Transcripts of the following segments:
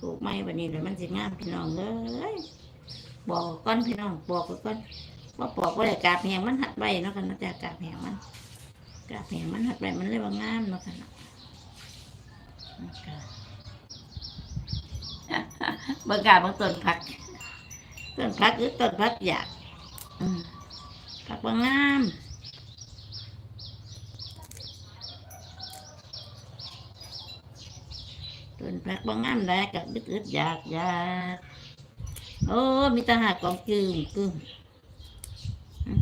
ปลูกไม้วันนี้เดี๋ยมันสิงามพี่น้องเอ้ยบอกก่อนพี่น้องบอกไว้อนว่าบอกว่าได้กาบแหงมันหัดใบเนาะกันนะจ้ะกาบแหงมันกาบแหงมันหัดใบมันเลยว่างามเนาะกันนาะนะคะเบิ่งกาบางต้นผักต้นผักหรือต้นผักอยากผักว่างาม ต้นผักบางงามแลกับดึกอึดอยากอยากโอ้มีตาหากของกึ่งกึ่งอืม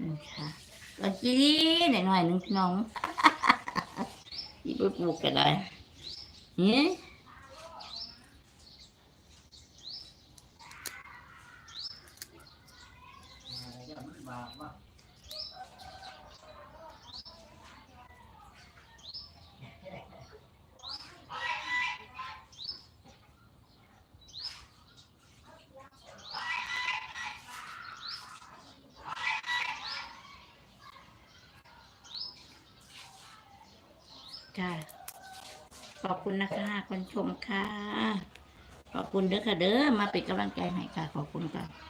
นี่ค่ะก็จีหน่อยหน่อยหนึงน้องที่ไปปลูกกันได้ เนี่ยค่ะ ขอบคุณนะคะ คนชมค่ะ ขอบคุณเด้อค่ะเด้อมาเป็นกำลังใจให้ค่ะ ขอบคุณค่ะ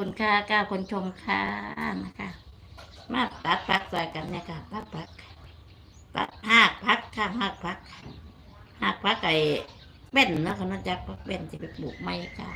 คุณค่ะก้าคนชมค่ะนะคะ มาพักพักใส่กันเนี่ยค่ะพักพักตักหากพักข้างหากพักหากพักไอ้เป็นนะเขาน่าจะเป็นที่ไปปลูกไม้ค่ะ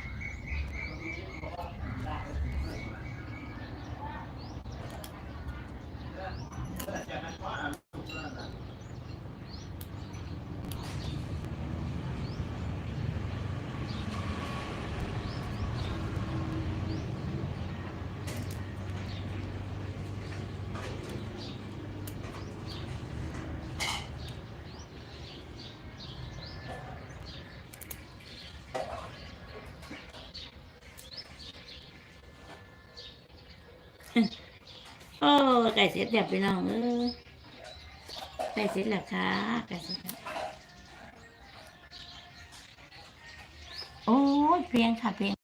โอ้ไก่เสร็จแล้วพี่น้องเออไก่เสร็จแล้วค่ะไก่เสร็จแล้วโอ้ยเพียงค่ะเพียง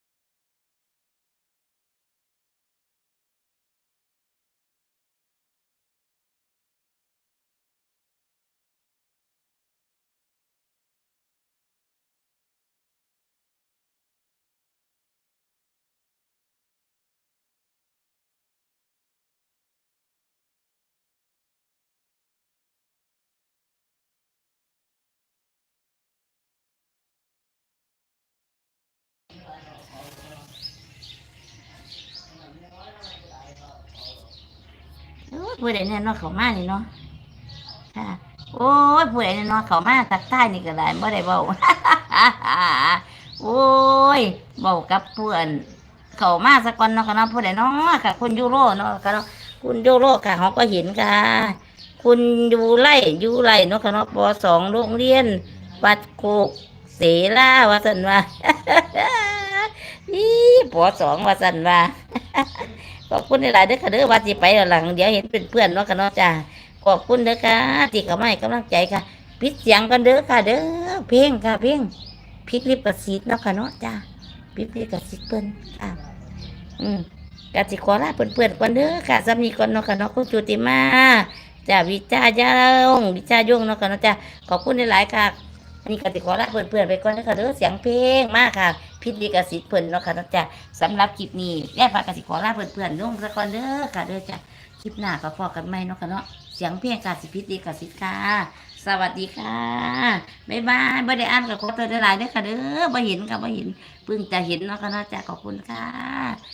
ผู้ใดเนี่ยเนาะเขามานี่เนาะค่ะโอ้ยผู้ใดเนี่ยเนาะเขามาตักใต้นี่ก็ได้บ่ได้เบาโอ้ยเบากับเพื่อนเขามาสักวันเนาะค่ะเนาะผู้ใดเนาะค่ะ คุณยูโรเนาะค่ะเนาะคุณยูโรค่ะเขาก็เห็นค่ะ คุณยูไล่ยูไล่เนาะค่ะเนาะปสองโรงเรียนวัดโคกเสลาว่าสันว่าอีปสองว่าสันว่า ขอบคุณหลายๆเด้อค่ะเด้อว่าสิไปหลังเดี๋ยวเห็นเป็นเพื่อนเนาะค่ะเนาะจ้าขอบคุณเด้อค่ะที่เข้ามาให้กำลังใจค่ะปิดเสียงกันเด้อค่ะ เด้อเพลงค่ะเพลงพิกลิปกระสีเนาะค่ะเนาะจ้าพิกลิปกระสีเปิ้นค่ะอืมกสิขอลาเพื่อนๆก่อนเด้อค่ะสามีก่อนเนาะค่ะเนาะคุณจุติมาจ้าวิจายงวิจายงเนาะค่ะเนาะจ้าขอบคุณหลายๆค่ะ อันนี้กสิขอลาเพื่อนๆไปก่อนเด้อค่ะเด้อเสียงเพลงมากค่ะ พิธีกสิทธิ์เพิ่อนเนาะค่ะนาะจ้าสำหรับคลิปนี้แย่พากสิขอลาเพื่อนๆลงซะก่อนเด้อค่ะเด้อจ้าคลิปหน้าก็พอกันใหมเนาะค่ะเนาะเสียงเพลงกาสิพิธีกสิทธิ์ค่ะ สวัสดีค่ะบ๊ายบายบ่ได้อ่านกับขอตัวหลายเด้อค่ะเด้อบ่เห็นค่ะบ่เห็นเพิ่งจะเห็นเนาะค่ะนาะจ้าขอบคุณค่ะ